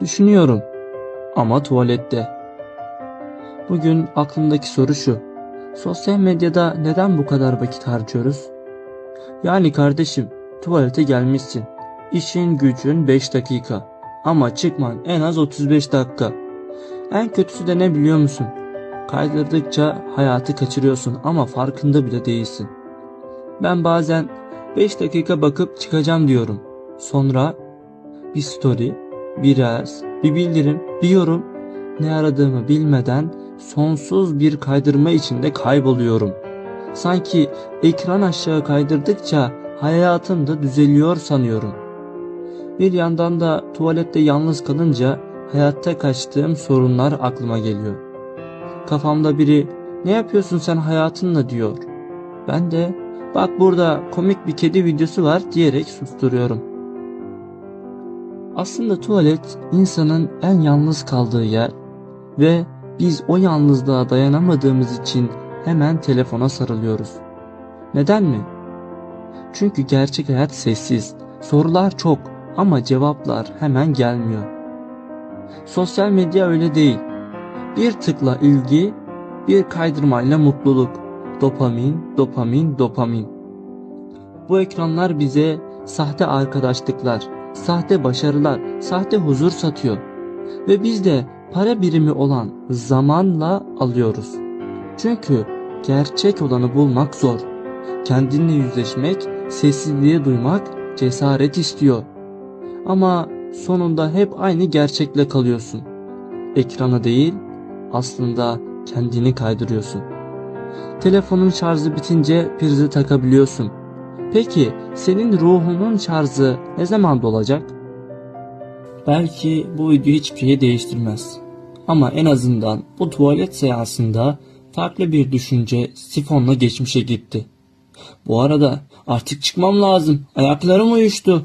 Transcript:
Düşünüyorum. Ama tuvalette. Bugün aklımdaki soru şu. Sosyal medyada neden bu kadar vakit harcıyoruz? Yani kardeşim, tuvalete gelmişsin. İşin gücün 5 dakika. Ama çıkman en az 35 dakika. En kötüsü de ne biliyor musun? Kaydırdıkça hayatı kaçırıyorsun ama farkında bile değilsin. Ben bazen 5 dakika bakıp çıkacağım diyorum. Sonra bir story, bir reels, bir bildirim, bir yorum. Ne aradığımı bilmeden sonsuz bir kaydırma içinde kayboluyorum. Sanki ekran aşağı kaydırdıkça hayatım da düzeliyor sanıyorum. Bir yandan da tuvalette yalnız kalınca hayatta kaçtığım sorunlar aklıma geliyor. Kafamda biri ne yapıyorsun sen hayatınla diyor. Ben de bak burada komik bir kedi videosu var diyerek susturuyorum. Aslında tuvalet insanın en yalnız kaldığı yer ve biz o yalnızlığa dayanamadığımız için hemen telefona sarılıyoruz. Neden mi? Çünkü gerçek hayat sessiz, sorular çok ama cevaplar hemen gelmiyor. Sosyal medya öyle değil. Bir tıkla ilgi, bir kaydırmayla mutluluk. Dopamin, dopamin, dopamin. Bu ekranlar bize sahte arkadaşlıklar, sahte başarılar, sahte huzur satıyor. Ve biz de para birimi olan zamanla alıyoruz. Çünkü gerçek olanı bulmak zor. Kendinle yüzleşmek, sessizliği duymak cesaret istiyor. Ama sonunda hep aynı gerçekle kalıyorsun. Ekrana değil, aslında kendini kaydırıyorsun. Telefonun şarjı bitince prizi takabiliyorsun. Peki senin ruhunun şarjı ne zaman dolacak? Belki bu video hiçbir şeyi değiştirmez. Ama en azından bu tuvalet seansında farklı bir düşünce sifonla geçmişe gitti. Bu arada artık çıkmam lazım. Ayaklarım uyuştu.